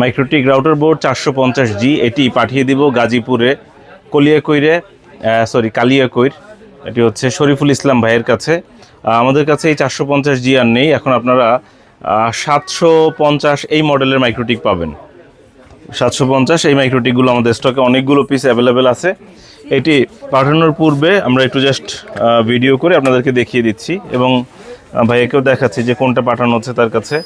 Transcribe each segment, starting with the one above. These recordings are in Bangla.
মাইক্রোটিক রাউটার বোর্ড চারশো পঞ্চাশ জি, এটি পাঠিয়ে দিব গাজীপুরে কলিয়াকৈরে সরি কালিয়াকৈর। এটি হচ্ছে শরীফুল ইসলাম ভাইয়ের কাছে। আমাদের কাছে এই চারশো পঞ্চাশ জি আর নেই। এখন আপনারা সাতশো পঞ্চাশ এই মডেলের মাইক্রোটিক পাবেন। সাতশো পঞ্চাশ এই মাইক্রোটিকগুলো আমাদের স্টকে অনেকগুলো পিস অ্যাভেলেবেল আছে। এটি পাঠানোর পূর্বে আমরা একটু জাস্ট ভিডিও করে আপনাদেরকে দেখিয়ে দিচ্ছি এবং ভাইয়াকেও দেখাচ্ছি যে কোনটা পাঠানো হচ্ছে তার কাছে।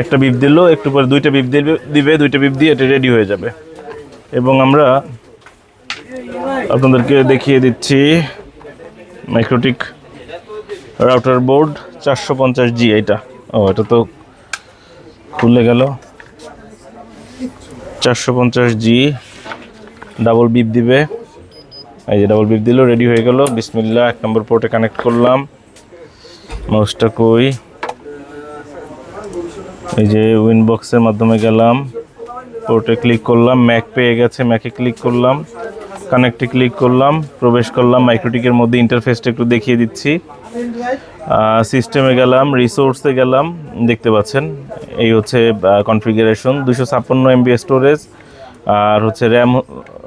একটা বিপ দিল, একটু পরে দুইটা বিপ দিবে দিবে, দুইটা বিপ দিয়ে এটা রেডি হয়ে যাবে। এবং আমরা আপনাদেরকে দেখিয়ে দিচ্ছি মাইক্রোটিক রাউটার বোর্ড চারশো পঞ্চাশ জি এটা। ও, এটা তো খুলে গেল। চারশো পঞ্চাশ জি ডাবল বিপ দিবে। এই যে ডাবল বিপ দিল রেডি হয়ে গেল। বিসমিল্লা এক নম্বর পোর্টে কানেক্ট করলাম। মাউসটা কই? এই যে উইনবক্সের মাধ্যমে গেলাম। পোর্টে ক্লিক করলাম ম্যাক পেয়ে গেছে ম্যাকে ক্লিক করলাম কানেক্টে ক্লিক করলাম, প্রবেশ করলাম মাইক্রোটিকের মধ্যে ইন্টারফেসটা একটু দেখিয়ে দিচ্ছি। সিস্টেমে গেলাম রিসোর্সে গেলাম, দেখতে পাচ্ছেন, এই হচ্ছে কনফিগারেশন দুশো ছাপ্পান্ন এমবি স্টোরেজ আর হচ্ছে র্যাম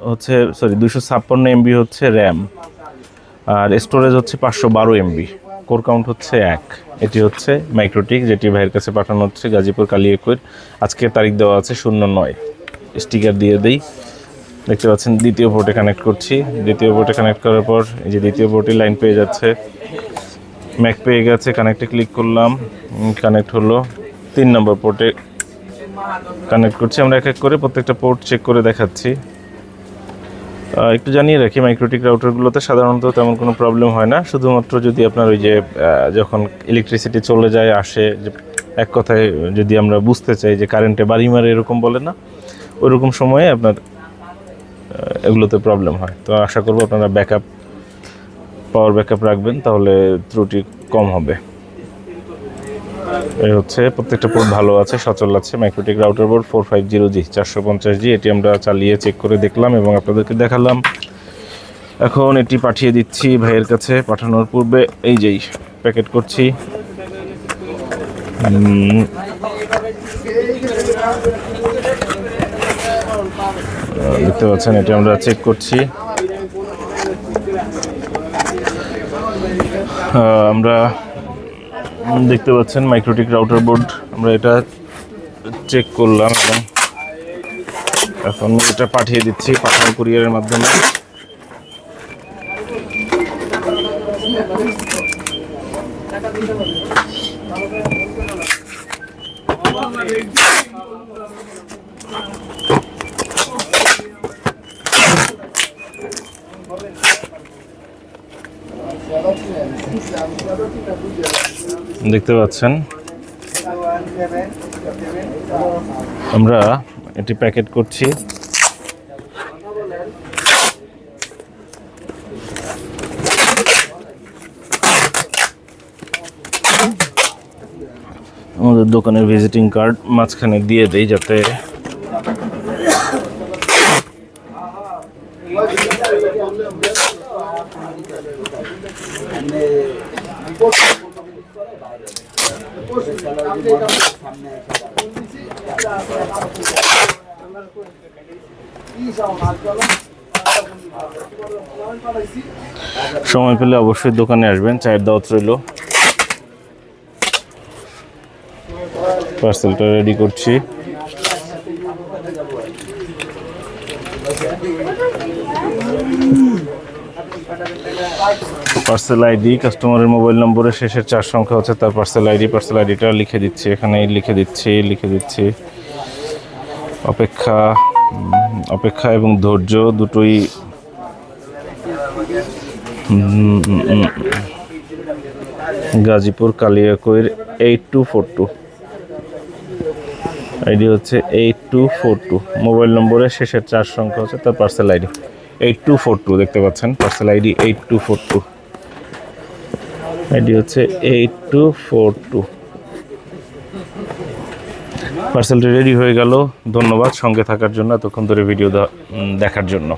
হচ্ছে সরি দুশো ছাপ্পান্ন এমবি হচ্ছে র্যাম আর স্টোরেজ হচ্ছে পাঁচশো বারো এমবি কোর কাউন্ট হচ্ছে এক। এটি হচ্ছে মাইক্রোটিক, যেটি ভাইয়ের কাছে পাঠানো হচ্ছে গাজীপুর কালিয়াকুর। আজকের তারিখ দেওয়া আছে শূন্য নয়। স্টিকার দিয়ে দেই। দেখতে পাচ্ছেন, দ্বিতীয় পোর্টে কানেক্ট করছি। দ্বিতীয় পোর্টে কানেক্ট করার পর এই যে দ্বিতীয় পোর্টে লাইন পেয়ে যাচ্ছে। ম্যাক পেয়ে গেছে কানেক্টে ক্লিক করলাম। কানেক্ট হলো তিন নম্বর পোর্টে কানেক্ট করছি। আমরা এক এক করে প্রত্যেকটা পোর্ট চেক করে দেখাচ্ছি। একটু জানিয়ে রাখি মাইক্রোটিক রাউটারগুলোতে সাধারণত তেমন কোনো প্রবলেম হয় না। শুধুমাত্র যদি আপনার ওই যে যখন ইলেকট্রিসিটি চলে যায়, আসে এক কথায় যদি আমরা বুঝতে চাই যে কারেন্টে বাড়ি মারে এরকম বলে না ওইরকম সময়ে আপনার এগুলোতে প্রবলেম হয়। তো আশা করব আপনারা ব্যাকআপ পাওয়ার ব্যাকআপ রাখবেন, তাহলে ত্রুটি কম হবে। এই হচ্ছে প্রত্যেকটা পোর্ট ভালো আছে, সচল আছে। MikroTik router board four five zero G চারশো পঞ্চাশ জি এটি আমরা চালিয়ে চেক করে দেখলাম এবং আপনাদেরকে দেখালাম। এখন এটি পাঠিয়ে দিচ্ছি ভাইয়ের কাছে। পাঠানোর পূর্বে এই যেই প্যাকেট করছি। দেখতে পাচ্ছেন এটি আমরা চেক করছি। আমরা দেখতে পাচ্ছেন মাইক্রোটিক রাউটার বোর্ড আমরা এটা চেক করলাম এবং এখন এটা পাঠিয়ে দিচ্ছি, পাঠানো কুরিয়ারের মাধ্যমে। দেখতে পাচ্ছেন। আমরা এটি প্যাকেট করছি। আমাদের দোকানের ভিজিটিং কার্ড মাঝখানে দিয়ে দেই যাতে সময় পেলে অবশ্যই দোকানে আসবেন চায়ের দাওয়াত রইল। পার্সেলটা রেডি করছি। পার্সেল আইডি কাস্টমারের মোবাইল নম্বরের শেষের চার সংখ্যা হচ্ছে তার পার্সেল আইডি পার্সেল আইডিটা লিখে দিচ্ছি এখানে লিখে দিচ্ছি লিখে দিচ্ছি। অপেক্ষা অপেক্ষা এবং ধৈর্য দুটোই Gazipur Kaliakair eight two four two ID হচ্ছে eight two four two mobile নম্বরের শেষের চার সংখ্যা হচ্ছে তার parcel ID eight two four two দেখতে পাচ্ছেন? Parcel ID eight two four two ID হচ্ছে এইট টু ফোর টু পার্সেলটি রেডি হয়ে গেল। ধন্যবাদ সঙ্গে থাকার জন্য, এতক্ষণ ধরে ভিডিও দেখার জন্য।